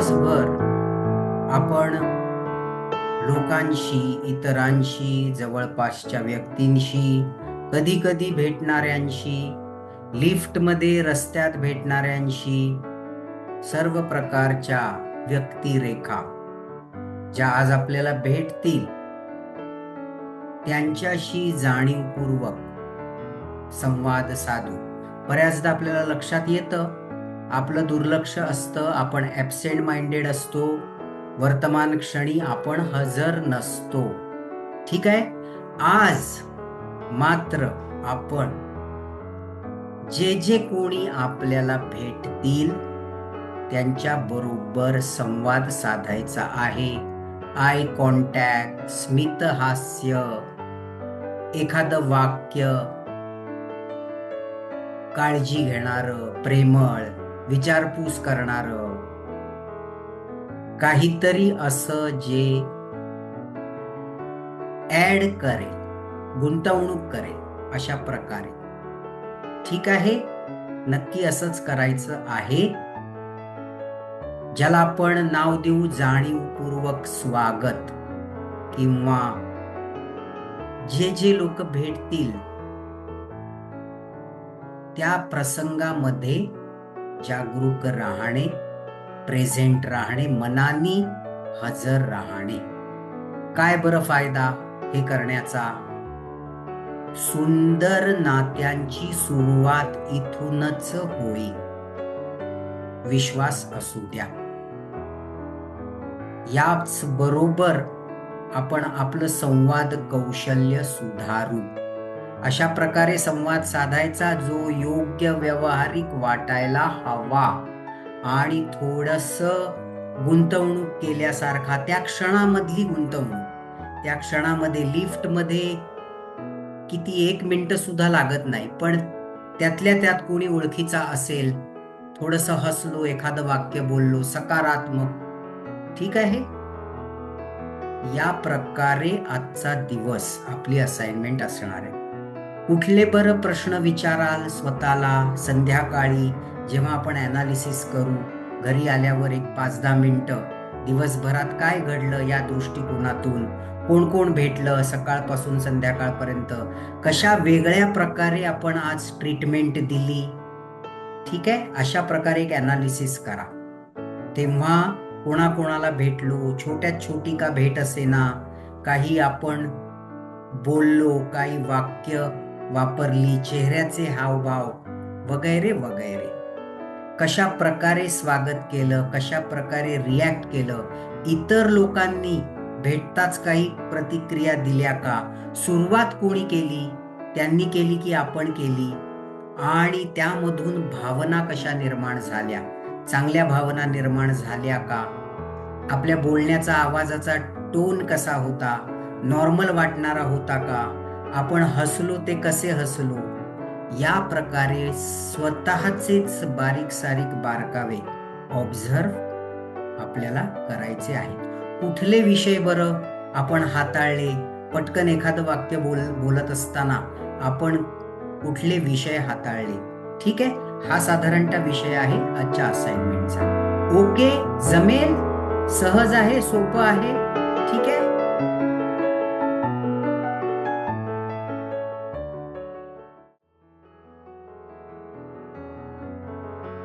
दिवसभर आपण लोकांशी इतरांशी जवळपासच्या व्यक्तींशी कधी कधी भेटणाऱ्यांशी लिफ्टमध्ये रस्त्यात भेटणाऱ्यांशी सर्व प्रकारच्या व्यक्तिरेखा ज्या आज आपल्याला भेटतील त्यांच्याशी जाणीवपूर्वक संवाद साधू. बऱ्याचदा आपल्याला लक्षात येतं आपलं दुर्लक्ष असतं आपण ॲबसेंट माइंडेड असतो. वर्तमान क्षणी आपण हजर नसतो. ठीक आहे? आज मात्र आपण जे जे कोणी आपल्याला भेटतील त्यांच्या बरोबर संवाद साधायचा आहे. आय कॉन्टॅक्ट स्मित हास्य एखादं वाक्य काळजी घेणारं प्रेमळ. विचारपूस करणार. काहीतरी असं जे ऍड करेल गुंतवणूक करेल अशा प्रकारे. ठीक आहे? नक्की असंच करायचं आहे. ज्याला आपण नाव देऊ जाणीवपूर्वक स्वागत किंवा जे जे लोक भेटतील त्या प्रसंगामध्ये जागरूक राहणे प्रेझेंट राहणे मनानी हजर राहणे. काय बरं फायदा हे करण्याचा? सुंदर नात्यांची सुरुवात इथूनच होईल विश्वास असू द्या. याच बरोबर आपण आपलं संवाद कौशल्य सुधारू. अशा प्रकारे संवाद साधायचा जो योग्य व्यवहारिक वाटायला हवा. आणि थोडस गुंतवणूक केल्यासारखा त्या क्षणामधली गुंतवणूक. त्या क्षणामध्ये लिफ्टमध्ये किती एक मिनिट सुद्धा लागत नाही पण त्यातल्या त्यात कोणी ओळखीचा असेल थोडस हसलो एखादं वाक्य बोललो सकारात्मक ठीक आहे? या प्रकारे आजचा दिवस आपली असाइनमेंट असणार आहे. कुठले बरं प्रश्न विचाराल स्वतःला संध्याकाळी जेव्हा आपण अनालिसिस करू? घरी आल्यावर एक पाच दहा मिनटं. दिवसभरात काय घडलं या दृष्टिकोनातून? कोण कोण भेटलं सकाळपासून संध्याकाळपर्यंत? कशा वेगळ्या प्रकारे आपण आज ट्रीटमेंट दिली? ठीक आहे? अशा प्रकारे एक अनालिसिस करा. तेव्हा कोणाकोणाला भेटलो? छोट्यात छोटी का भेट असेना? काही आपण बोललो काही वाक्य वापरली चेहऱ्याचे हावभाव वगैरे वगैरे. कशा प्रकारे स्वागत केलं कशा प्रकारे रिॲक्ट केलं इतर लोकांनी भेटताच काही प्रतिक्रिया दिल्या का? सुरुवात कोणी केली? त्यांनी केली की आपण केली? आणि त्यामधून भावना कशा निर्माण झाल्या? चांगल्या भावना निर्माण झाल्या का? आपल्या बोलण्याचा आवाजाचा टोन कसा होता? नॉर्मल वाटणारा होता का? आपण हसलो ते कसे हसलो? या प्रकारे स्वतःचेच बारीक सारीक बारकावे ऑब्झर्व आपल्याला करायचे आहेत. कुठले विषय बरं? आपण हाताळले पटकन एखादं वाक्य बोल बोलत असताना आपण कुठले विषय हाताळले? ठीक आहे? हा साधारणतः विषय आहे आजच्या असाइनमेंटचा ओके? जमेल? सहज आहे? सोपं आहे? ठीक आहे?